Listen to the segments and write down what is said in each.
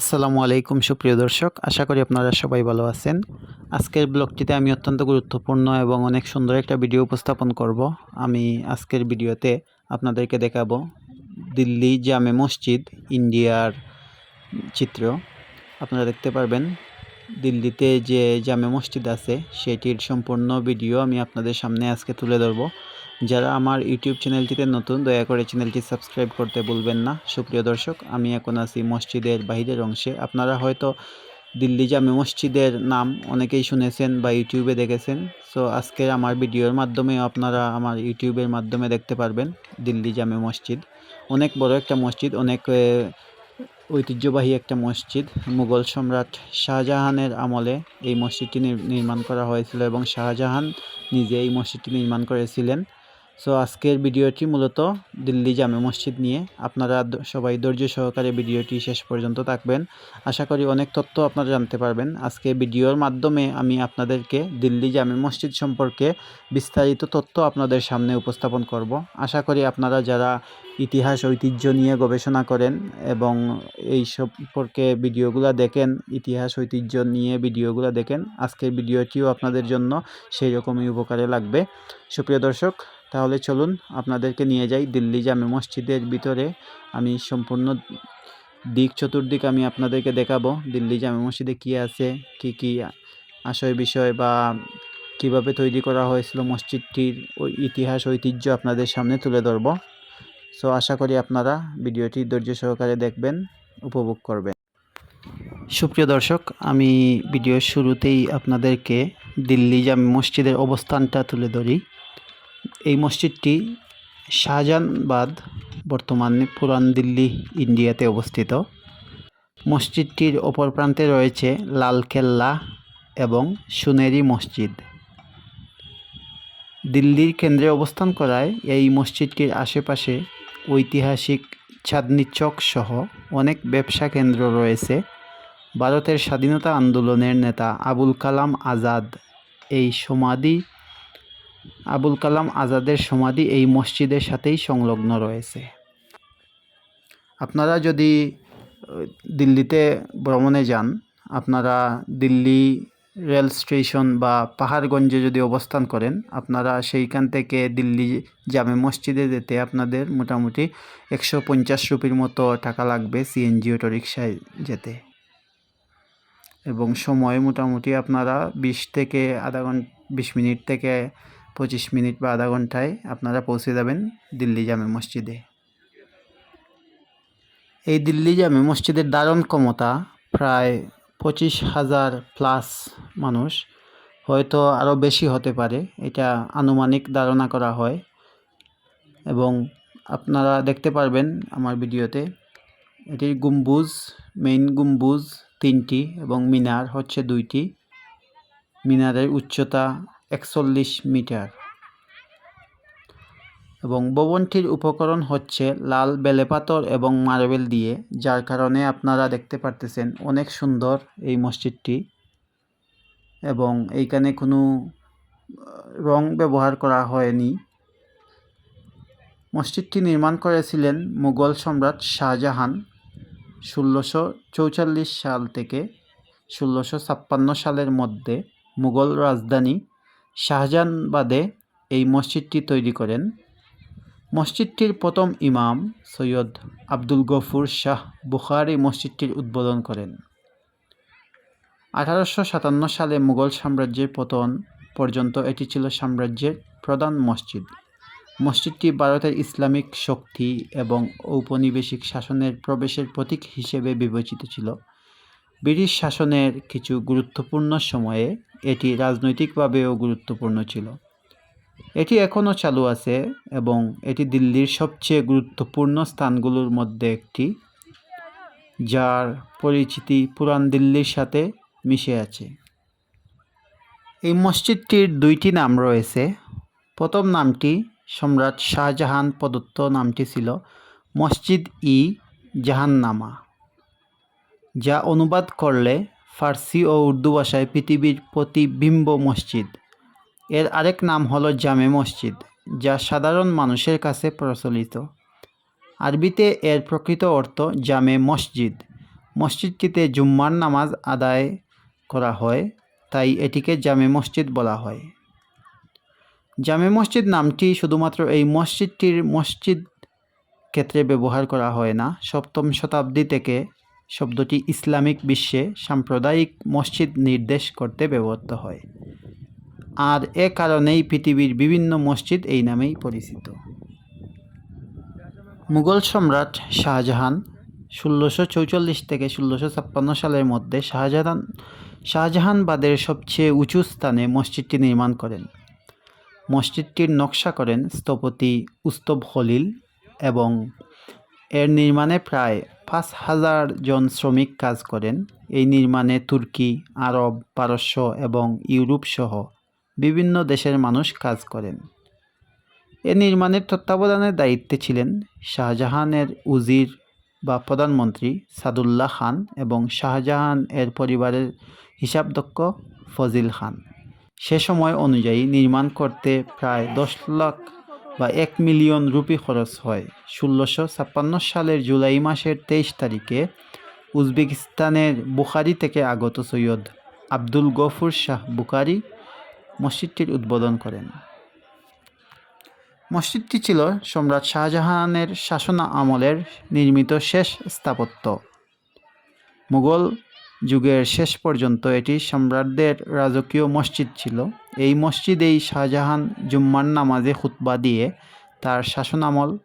আসসালামু আলাইকুম, সুপ্রিয় দর্শক। আশা করি আপনারা সবাই ভালো আছেন। আজকের ব্লগটিতে আমি অত্যন্ত গুরুত্বপূর্ণ এবং অনেক সুন্দর একটা ভিডিও উপস্থাপন করব। আমি আজকের ভিডিওতে আপনাদেরকে দেখাবো দিল্লি জামে মসজিদ ইন্ডিয়ার চিত্র। আপনারা দেখতে পারবেন, দিল্লিতে যে জামে মসজিদ আছে, সেটির সম্পূর্ণ ভিডিও আমি আপনাদের সামনে আজকে তুলে ধরবো। যারা আমার ইউটিউব চ্যানেলটিতে নতুন, দয়া করে চ্যানেলটি সাবস্ক্রাইব করতে ভুলবেন না। সুপ্রিয় দর্শক, আমি এখন আছি মসজিদের বাহিরের অংশে। আপনারা হয়তো দিল্লি জামে মসজিদের নাম অনেকেই শুনেছেন বা ইউটিউবে দেখেছেন। সো, আজকের আমার ভিডিওর মাধ্যমে আপনারা আমার ইউটিউবের মাধ্যমে দেখতে পারবেন দিল্লি জামে মসজিদ। অনেক বড় একটা মসজিদ, অনেক ঐতিহ্যবাহী একটা মসজিদ। মুঘল সম্রাট শাহজাহানের আমলে এই মসজিদটি নির- নির্মাণ করা হয়েছিল এবং শাহজাহান নিজে এই মসজিদটি নির্মাণ করেছিলেন। সো আজকের ভিডিওটি মূলত দিল্লি জামে মসজিদ নিয়ে। আপনারা সবাই ধৈর্য সহকারে ভিডিওটি শেষ পর্যন্ত থাকবেন। আশা করি অনেক তথ্য আপনারা জানতে পারবেন। আজকে ভিডিওর মাধ্যমে আমি আপনাদেরকে দিল্লি জামে মসজিদ সম্পর্কে বিস্তারিত তথ্য আপনাদের সামনে উপস্থাপন করব। আশা করি আপনারা যারা ইতিহাস, ঐতিহ্য নিয়ে গবেষণা করেন এবং এই সম্পর্কে ভিডিওগুলো দেখেন, ইতিহাস, ঐতিহ্য নিয়ে ভিডিওগুলো দেখেন, আজকের ভিডিওটিও আপনাদের জন্য সেই রকমই উপকারে লাগবে। সুপ্রিয় দর্শক তাহলে চলুন আপনাদেরকে নিয়ে যাই দিল্লি জামে মসজিদের ভিতরে। আমি সম্পূর্ণ দিক চতুর্দিক আমি আপনাদেরকে দেখাবো। দিল্লি জামে মসজিদে কী আছে, কি কি আশয় বিষয় বা কীভাবে তৈরি করা হয়েছিল মসজিদটির ওই ইতিহাস, ঐতিহ্য আপনাদের সামনে তুলে ধরবো। সো, আশা করি আপনারা ভিডিওটি ধৈর্য সহকারে দেখবেন, উপভোগ করবেন। সুপ্রিয় দর্শক, আমি ভিডিওর শুরুতেই আপনাদেরকে দিল্লি জামে মসজিদের অবস্থানটা তুলে ধরি। এই মসজিদটি শাহজাহানবাদ, বর্তমানে পুরান দিল্লি, ইন্ডিয়াতে অবস্থিত। মসজিদটির অপর প্রান্তে রয়েছে লালকেল্লা এবং সুনেরি মসজিদ। দিল্লির কেন্দ্রে অবস্থান করায় এই মসজিদটির আশেপাশে ঐতিহাসিক চাঁদনি চক সহ অনেক ব্যবসা কেন্দ্র রয়েছে। ভারতের স্বাধীনতা আন্দোলনের নেতা আবুল কালাম আজাদ এই সমাধি আবুল কালাম আজাদের সমাধি এই মসজিদের সাথেই সংলগ্ন রয়েছে। আপনারা যদি দিল্লিতে ভ্রমণে যান, আপনারা দিল্লি রেল স্টেশন বা পাহাড়গঞ্জে যদি অবস্থান করেন, আপনারা সেইখান থেকে দিল্লি জামে মসজিদে যেতে আপনাদের মোটামুটি একশো পঞ্চাশ রুপির মতো টাকা লাগবে সিএনজি অটো রিক্সায় যেতে। এবং সময় মোটামুটি আপনারা বিশ থেকে আধা ঘণ্টা, বিশ মিনিট থেকে পঁচিশ মিনিট বা আধা ঘন্টায় আপনারা পৌঁছে যাবেন দিল্লি জামে মসজিদে। এই দিল্লি জামে মসজিদের দারুণ ক্ষমতা, প্রায় পঁচিশ হাজার প্লাস মানুষ, হয়তো আরও বেশি হতে পারে, এটা আনুমানিক ধারণা করা হয়। এবং আপনারা দেখতে পারবেন আমার ভিডিওতে, এটির গম্বুজ, মেইন গম্বুজ তিনটি এবং মিনার হচ্ছে দুইটি। মিনারের উচ্চতা একচল্লিশ মিটার। এবং ভবনটির উপকরণ হচ্ছে লাল বেলেপাথর এবং মার্বেল দিয়ে, যার কারণে আপনারা দেখতে পারতেছেন অনেক সুন্দর এই মসজিদটি। এবং এইখানে কোনো রং ব্যবহার করা হয়নি। মসজিদটি নির্মাণ করেছিলেন মুঘল সম্রাট শাহজাহান ষোলোশো চৌচল্লিশ সাল থেকে ষোলোশো ছাপ্পান্ন সালের মধ্যে মুঘল রাজধানী শাহজাহানবাদে এই মসজিদটি তৈরি করেন। মসজিদটির প্রথম ইমাম সৈয়দ আব্দুল গফুর শাহ বুখারি মসজিদটির উদ্বোধন করেন। আঠারোশো সাতান্ন সালে মুঘল সাম্রাজ্যের পতন পর্যন্ত এটি ছিল সাম্রাজ্যের প্রধান মসজিদ। মসজিদটি ভারতের ইসলামিক শক্তি এবং ঔপনিবেশিক শাসনের প্রবেশের প্রতীক হিসেবে বিবেচিত ছিল। ব্রিটিশ শাসনের কিছু গুরুত্বপূর্ণ সময়ে এটি রাজনৈতিকভাবেও গুরুত্বপূর্ণ ছিল। এটি এখনও চালু আছে এবং এটি দিল্লির সবচেয়ে গুরুত্বপূর্ণ স্থানগুলোর মধ্যে একটি, যার পরিচিতি পুরান দিল্লির সাথে মিশে আছে। এই মসজিদটির দুইটি নাম রয়েছে। প্রথম নামটি সম্রাট শাহজাহান প্রদত্ত নামটি ছিল মসজিদ ই জাহান্নামা। যা অনুবাদ করলে ফার্সি ও উর্দু ভাষায় পৃথিবীর প্রতিবিম্ব মসজিদ। এর আরেক নাম হলো জামে মসজিদ, যা সাধারণ মানুষের কাছে প্রচলিত। আরবিতে এর প্রকৃত অর্থ জামে মসজিদ। মসজিদটিতে জুম্মার নামাজ আদায় করা হয়, তাই এটিকে জামে মসজিদ বলা হয়। জামে মসজিদ নামটি শুধুমাত্র এই মসজিদটির মসজিদ ক্ষেত্রে ব্যবহার করা হয় না, সপ্তম শতাব্দী থেকে শব্দটি ইসলামিক বিশ্বে সাম্প্রদায়িক মসজিদ নির্দেশ করতে ব্যবহৃত হয়। আর এ কারণেই পৃথিবীর বিভিন্ন মসজিদ এই নামেই পরিচিত। মুঘল সম্রাট শাহজাহান ষোলোশো চৌচল্লিশ থেকে ষোলোশো ছাপ্পান্ন সালের মধ্যে শাহজাহান, শাহজাহানবাদের সবচেয়ে উঁচু স্থানে মসজিদটি নির্মাণ করেন। মসজিদটির নকশা করেন স্থপতি উস্তব হলিল এবং এর নির্মাণে প্রায় পাঁচ হাজার জন শ্রমিক কাজ করেন। এই নির্মাণে তুর্কি, আরব, পারস্য এবং ইউরোপ সহ বিভিন্ন দেশের মানুষ কাজ করেন। এ নির্মাণের তত্ত্বাবধানের দায়িত্বে ছিলেন শাহজাহানের উজির বা প্রধানমন্ত্রী সাদুল্লাহ খান এবং শাহজাহান এর পরিবারের হিসাবদক্ষ ফজিল খান। সে সময় অনুযায়ী নির্মাণ করতে প্রায় দশ লাখ বা এক মিলিয়ন রুপি খরচ হয়। ষোলোশো ছাপ্পান্ন সালের জুলাই মাসের তেইশ তারিখে উজবেকিস্তানের বুখারি থেকে আগত সৈয়দ আব্দুল গফুর শাহ বুখারি মসজিদটির উদ্বোধন করেন। মসজিদটি ছিল সম্রাট শাহজাহানের শাসন আমলের নির্মিত শেষ স্থাপত্য। মুঘল যুগের শেষ পর্যন্ত এটি সম্রাটদের রাজকীয় মসজিদ ছিল। এই মসজিদেই শাহজাহান জুম্মার নামাজে খুতবা দিয়ে তার শাসনামল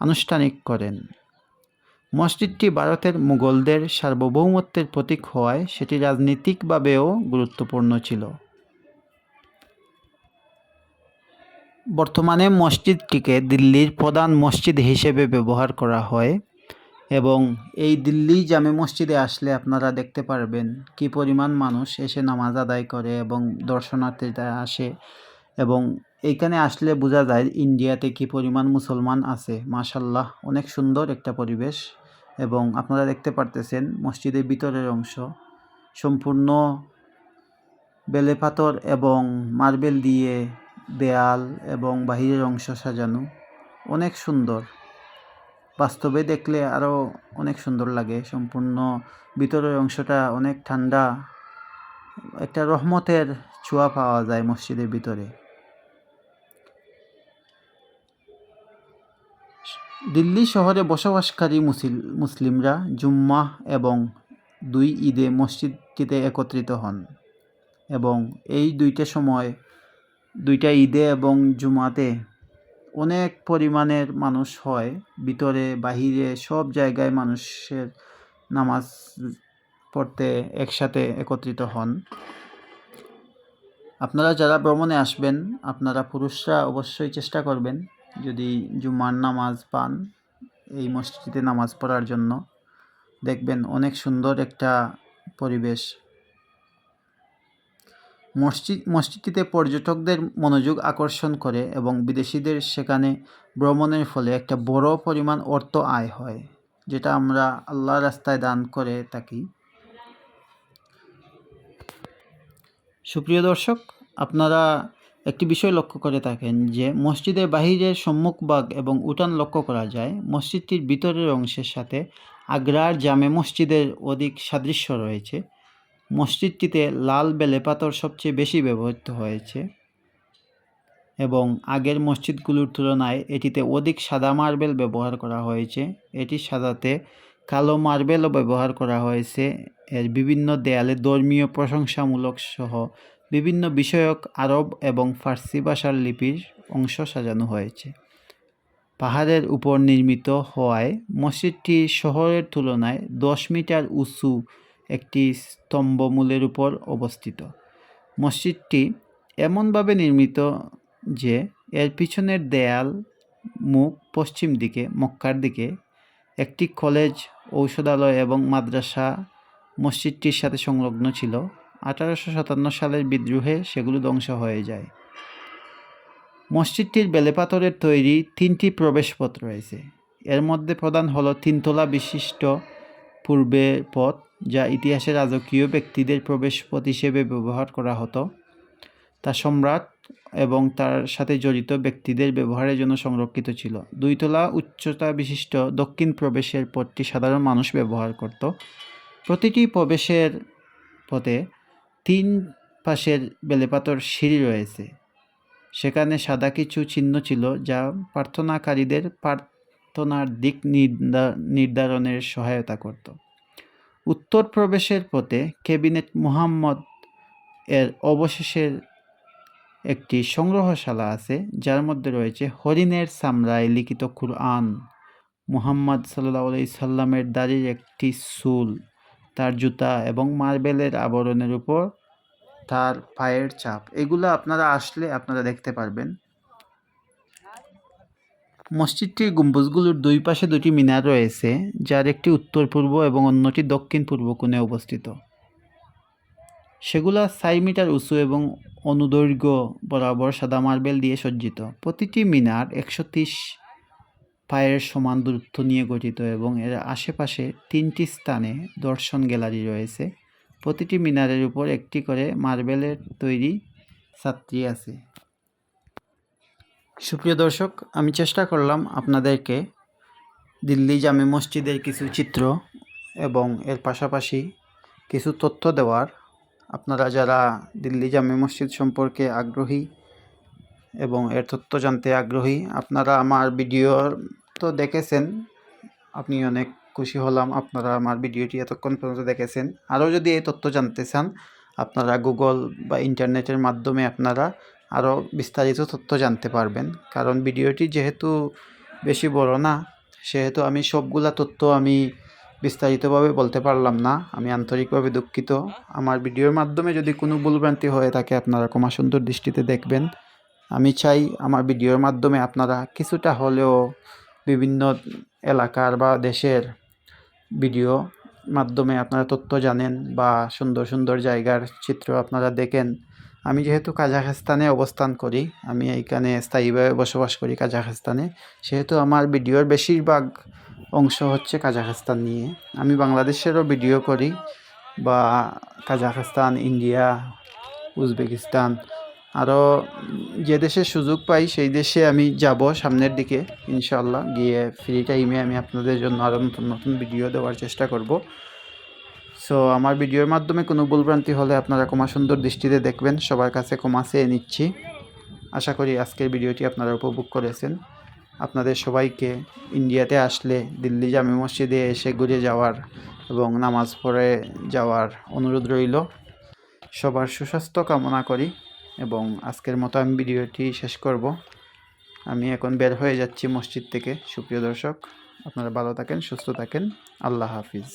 আনুষ্ঠানিক করেন। মসজিদটি ভারতের মুঘলদের সার্বভৌমত্বের প্রতীক হওয়ায় সেটি রাজনীতিকভাবেও গুরুত্বপূর্ণ ছিল। বর্তমানে মসজিদটিকে দিল্লির প্রধান মসজিদ হিসেবে ব্যবহার করা হয়। এবং এই দিল্লি জামে মসজিদে আসলে আপনারা দেখতে পারবেন কি পরিমাণ মানুষ এসে নামাজ আদায় করে এবং দর্শনার্থীরা আসে এবং এইখানে আসলে বোঝা যায় ইন্ডিয়াতে কি পরিমাণ মুসলমান আছে। মাশাল্লাহ অনেক সুন্দর একটা পরিবেশ এবং আপনারা দেখতে পারতেছেন মসজিদের ভিতরের অংশ। সম্পূর্ণ বেলে পাথর এবং মার্বেল দিয়ে দেয়াল এবং বাহিরের অংশ সাজানো। অনেক সুন্দর। বাস্তবে দেখলে আরও অনেক সুন্দর লাগে। সম্পূর্ণ ভিতরের অংশটা অনেক ঠান্ডা। একটা রহমতের ছোঁয়া পাওয়া যায় মসজিদের ভিতরে। দিল্লি শহরে বসবাসকারী মুসিল, মুসলিমরা জুম্মা এবং দুই ঈদে মসজিদটিতে একত্রিত হন এবং এই দুইটা সময়, দুইটা ঈদে এবং জুমাতে অনেক পরিমাণের মানুষ হয়, ভিতরে, বাহিরে, সব জায়গায় মানুষের নামাজ পড়তে একসাথে একত্রিত হন। আপনারা যারা ভ্রমণে আসবেন, আপনারা পুরুষরা অবশ্যই চেষ্টা করবেন যদি জুমার নামাজ পান এই মসজিদে নামাজ পড়ার জন্য। দেখবেন অনেক সুন্দর একটা পরিবেশ। মসজিদ মসজিদটিতে পর্যটকদের মনোযোগ আকর্ষণ করে এবং বিদেশিদের সেখানে ভ্রমণের ফলে একটা বড় পরিমাণ অর্থ আয় হয়, যেটা আমরা আল্লাহ রাস্তায় দান করে থাকি। সুপ্রিয় দর্শক, আপনারা একটি বিষয় লক্ষ্য করে থাকেন যে, মসজিদের বাহিরের সম্মুখভাগ এবং উঠান লক্ষ্য করা যায়। মসজিদটির ভিতরের অংশের সাথে আগ্রার জামে মসজিদের অধিক সাদৃশ্য রয়েছে। মসজিদটিতে লাল বেলে পাথর সবচেয়ে বেশি ব্যবহৃত হয়েছে এবং আগের মসজিদগুলোর তুলনায় এটিতে অধিক সাদা মার্বেল ব্যবহার করা হয়েছে। এটি সাদাতে কালো মার্বেলও ব্যবহার করা হয়েছে। এর বিভিন্ন দেয়ালে ধর্মীয় প্রশংসামূলক সহ বিভিন্ন বিষয়ক আরব এবং ফার্সি ভাষার লিপির অংশ সাজানো হয়েছে। পাহাড়ের উপর নির্মিত হওয়ায় মসজিদটি শহরের তুলনায় দশ মিটার উঁচু একটি স্তম্ভমূলের উপর অবস্থিত। মসজিদটি এমনভাবে নির্মিত যে এর পিছনের দেয়াল, মুখ পশ্চিম দিকে, মক্কার দিকে, একটি কলেজ, ঔষধালয় এবং মাদ্রাসা মসজিদটির সাথে সংলগ্ন ছিল। আঠারোশো সাতান্ন সালের বিদ্রোহে সেগুলো ধ্বংস হয়ে যায়। মসজিদটির বেলেপাথরের তৈরি তিনটি প্রবেশপথ রয়েছে। এর মধ্যে প্রধান হলো তিনতলা বিশিষ্ট পূর্বের পথ যা ইতিহাসে রাজকীয় ব্যক্তিদের প্রবেশপথ হিসেবে ব্যবহার করা হতো, তা সম্রাট এবং তার সাথে জড়িত ব্যক্তিদের ব্যবহারের জন্য সংরক্ষিত ছিল। দুইতলা উচ্চতা বিশিষ্ট দক্ষিণ প্রবেশের পথটি সাধারণ মানুষ ব্যবহার করত। প্রতিটি প্রবেশের পথে তিন পাশের বেলেপাতর সিঁড়ি রয়েছে। সেখানে সাদা কিছু চিহ্ন ছিল যা প্রার্থনাকারীদের প্রার্থনার দিক নির্ধারণের সহায়তা করত। উত্তর প্রবেশের পথে ক্যাবিনেট মুহাম্মদ এর অবশেষের একটি সংগ্রহশালা আছে, যার মধ্যে রয়েছে হরিণের চামড়ায় লিখিত কুরআন। মুহাম্মদ সাল্লাহ সাল্লামের দাড়ির একটি সুল তার জুতা এবং মার্বেলের আবরণের উপর তার পায়ের চাপ। এগুলো আপনারা আসলে আপনারা দেখতে পারবেন। মসজিদটির গম্বুজগুলোর দুই পাশে দুটি মিনার রয়েছে, যার একটি উত্তর পূর্ব এবং অন্যটি দক্ষিণ পূর্ব কোণে অবস্থিত। সেগুলা চার মিটার উঁচু এবং অনুদৈর্ঘ্য বরাবর সাদা মার্বেল দিয়ে সজ্জিত। প্রতিটি মিনার একশো তিরিশ পায়ের সমান দূরত্ব নিয়ে গঠিত এবং এর আশেপাশে তিনটি স্থানে দর্শন গ্যালারি রয়েছে। প্রতিটি মিনারের উপর একটি করে মার্বেলের তৈরি ছাত্রী আছে। সুপ্রিয় দর্শক, আমি চেষ্টা করলাম আপনাদেরকে দিল্লি জামে মসজিদের কিছু চিত্র এবং এর পাশাপাশি কিছু তথ্য দেওয়ার। আপনারা যারা দিল্লি জামে মসজিদ সম্পর্কে আগ্রহী এবং এর তথ্য জানতে আগ্রহী, আপনারা আমার ভিডিও তো দেখেছেন। আপনি অনেক খুশি হলাম আপনারা আমার ভিডিওটি এতক্ষণ পর্যন্ত দেখেছেন। আরও যদি এই তথ্য জানতে চান, আপনারা গুগল বা ইন্টারনেটের মাধ্যমে আপনারা আরও বিস্তারিত তথ্য জানতে পারবেন। কারণ ভিডিওটি যেহেতু বেশি বড় না, সেহেতু আমি সবগুলা তথ্য আমি বিস্তারিতভাবে বলতে পারলাম না। আমি আন্তরিকভাবে দুঃখিত। আমার ভিডিওর মাধ্যমে যদি কোনো ভুলভ্রান্তি হয়ে থাকে, আপনারা ক্ষমা সুন্দর দৃষ্টিতে দেখবেন। আমি চাই আমার ভিডিওর মাধ্যমে আপনারা কিছুটা হলেও বিভিন্ন এলাকার বা দেশের ভিডিও মাধ্যমে আপনারা তথ্য জানেন বা সুন্দর সুন্দর জায়গার চিত্র আপনারা দেখেন। আমি যেহেতু কাজাখস্তানে অবস্থান করি, আমি এইখানে স্থায়ীভাবে বসবাস করি কাজাখস্তানে, সেহেতু আমার ভিডিওর বেশিরভাগ অংশ হচ্ছে কাজাখস্তান নিয়ে। আমি বাংলাদেশেরও ভিডিও করি বা কাজাখস্তান, ইন্ডিয়া, উজবেকিস্তান, আরও যে দেশে সুযোগ পাই সেই দেশে আমি যাব সামনের দিকে ইনশাল্লাহ গিয়ে ফ্রি টাইমে আমি আপনাদের জন্য আরও নতুন নতুন ভিডিও দেওয়ার চেষ্টা করব। সো আমার ভিডিওর মাধ্যমে কোনো ভুলভ্রান্তি হলে আপনারা ক্ষমা সুন্দর দৃষ্টিতে দেখবেন। সবার কাছে ক্ষমা চেয়ে নিচ্ছি। আশা করি আজকের ভিডিওটি আপনারা উপভোগ করেছেন। আপনাদের সবাইকে ইন্ডিয়াতে আসলে দিল্লি জামে মসজিদে এসে ঘুরে যাওয়ার এবং নামাজ পড়ে যাওয়ার অনুরোধ রইল। সবার সুস্বাস্থ্য কামনা করি এবং আজকের মতো আমি ভিডিওটি শেষ করব। আমি এখন বের হয়ে যাচ্ছি মসজিদ থেকে। সুপ্রিয় দর্শক, আপনারা ভালো থাকেন, সুস্থ থাকেন। আল্লাহ হাফিজ।